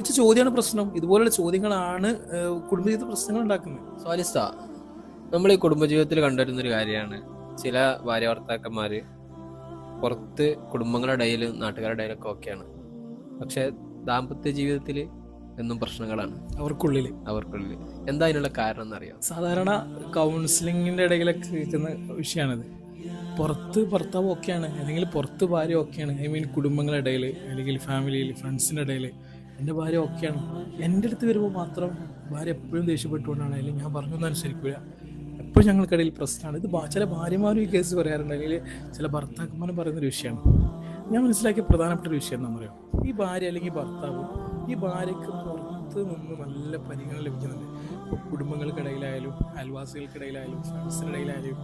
ചോദിച്ച ചോദ്യമാണ് പ്രശ്നം. ഇതുപോലുള്ള ചോദ്യങ്ങളാണ് കുടുംബജീവിത പ്രശ്നങ്ങൾ ഉണ്ടാക്കുന്നത്. സ്വാലിസ്ത നമ്മൾ ഈ കുടുംബജീവിതത്തിൽ കണ്ടുവരുന്ന ഒരു കാര്യമാണ്. ചില ഭാര്യ ഭർത്താക്കന്മാര് പുറത്ത് കുടുംബങ്ങളുടെ ഇടയിലും നാട്ടുകാരുടെ ഇടയിലൊക്കെ ഓക്കെയാണ് പക്ഷെ ദാമ്പത്യ ജീവിതത്തിൽ എന്നും പ്രശ്നങ്ങളാണ്. അവർക്കുള്ളിൽ അവർക്കുള്ളിൽ എന്താ അതിനുള്ള കാരണം എന്നറിയാം? സാധാരണ കൗൺസിലിങ്ങിന്റെ ഇടയിലൊക്കെ കേൾക്കുന്ന വിഷയമാണിത്. പുറത്ത് ഭർത്താവ് ഒക്കെയാണ് അല്ലെങ്കിൽ പുറത്ത് ഭാര്യ ഒക്കെയാണ്. ഐ മീൻ കുടുംബങ്ങളുടെ ഇടയിൽ അല്ലെങ്കിൽ ഫാമിലിയിൽ ഫ്രണ്ട്സിന്റെ ഇടയിൽ എന്റെ ഭാര്യ ഒക്കെയാണ് എന്റെ അടുത്ത് വരുമ്പോൾ മാത്രം ഭാര്യ എപ്പോഴും ദേഷ്യപ്പെട്ടുകൊണ്ടാണ് അല്ലെങ്കിൽ ഞാൻ പറഞ്ഞൊന്നും അനുസരിക്കില്ല എപ്പോഴും ഞങ്ങൾക്കിടയിൽ പ്രശ്നമാണ്. ഇത് ചില ഭാര്യമാരും ഈ കേസ് പറയാറുണ്ട്. അല്ലെങ്കിൽ ചില ഭർത്താക്കന്മാരും പറയുന്നൊരു വിഷയമാണ്. ഞാൻ മനസ്സിലാക്കിയ പ്രധാനപ്പെട്ട ഒരു വിഷയം എന്താ പറയുക ഈ ഭാര്യ അല്ലെങ്കിൽ ഭർത്താവ് ഈ ഭാര്യയ്ക്ക് പുറത്ത് നിന്ന് നല്ല പരിഗണന ലഭിക്കുന്നുണ്ട്. ഇപ്പോൾ കുടുംബങ്ങൾക്കിടയിലായാലും അയൽവാസികൾക്കിടയിലായാലും ഫ്രണ്ട്സിനിടയിലായാലും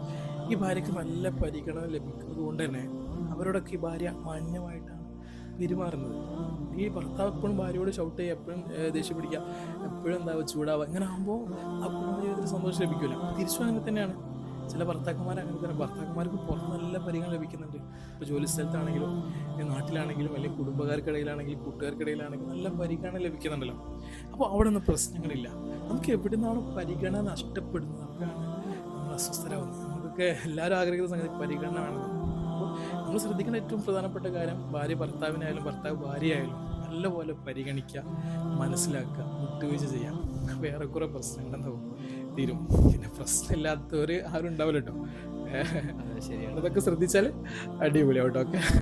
ഈ ഭാര്യയ്ക്ക് നല്ല പരിഗണന ലഭിക്കുന്നത് കൊണ്ട് തന്നെ അവരോടൊക്കെ ഈ ഭാര്യ മാന്യമായിട്ടാണ് പെരുമാറുന്നത്. ഈ ഭർത്താവ് എപ്പോഴും ഭാര്യയോട് ഷൗട്ട് ചെയ്യുക എപ്പോഴും ദേഷ്യം പിടിക്കുക എപ്പോഴും എന്താ ചൂടാവുക. ഇങ്ങനെ ആകുമ്പോൾ ആ കുടുംബ ജീവിതത്തിൽ സന്തോഷം ലഭിക്കില്ല തിരിച്ചും അങ്ങനെ തന്നെയാണ്. ചില ഭർത്താക്കന്മാർ അങ്ങനെ തന്നെ. ഭർത്താക്കന്മാർക്ക് പുറത്ത് നല്ല പരിഗണന ലഭിക്കുന്നുണ്ട്. ഇപ്പോൾ ജോലി സ്ഥലത്താണെങ്കിലും നാട്ടിലാണെങ്കിലും അല്ലെങ്കിൽ കുടുംബക്കാർക്കിടയിലാണെങ്കിലും കൂട്ടുകാർക്കിടയിലാണെങ്കിലും നല്ല പരിഗണന ലഭിക്കുന്നുണ്ടല്ലോ. അപ്പോൾ അവിടെ ഒന്നും പ്രശ്നങ്ങളില്ല. നമുക്ക് എവിടെ നിന്നാണ് പരിഗണന നഷ്ടപ്പെടുന്നത് നമുക്കാണ് നമ്മൾ അസ്വസ്ഥരാകുന്നത് നമുക്കൊക്കെ എല്ലാവരും ആഗ്രഹിക്കുന്ന സംഗതി പരിഗണന വേണം. നമ്മൾ ശ്രദ്ധിക്കുന്ന ഏറ്റവും പ്രധാനപ്പെട്ട കാര്യം ഭാര്യ ഭർത്താവിനായാലും ഭർത്താവ് ഭാര്യയായാലും നല്ലപോലെ പരിഗണിക്കുക മനസ്സിലാക്കുക വിട്ടുവീഴ്ച ചെയ്യാം. വേറെ ഏറെക്കുറെ പ്രശ്നങ്ങളുണ്ടാവും തീരും. പിന്നെ പ്രശ്നമില്ലാത്തവർ ആരും ഉണ്ടാവില്ല കേട്ടോ. അതൊക്കെ ശ്രദ്ധിച്ചാൽ അടിപൊളിയാവും കേട്ടോ. ഓക്കെ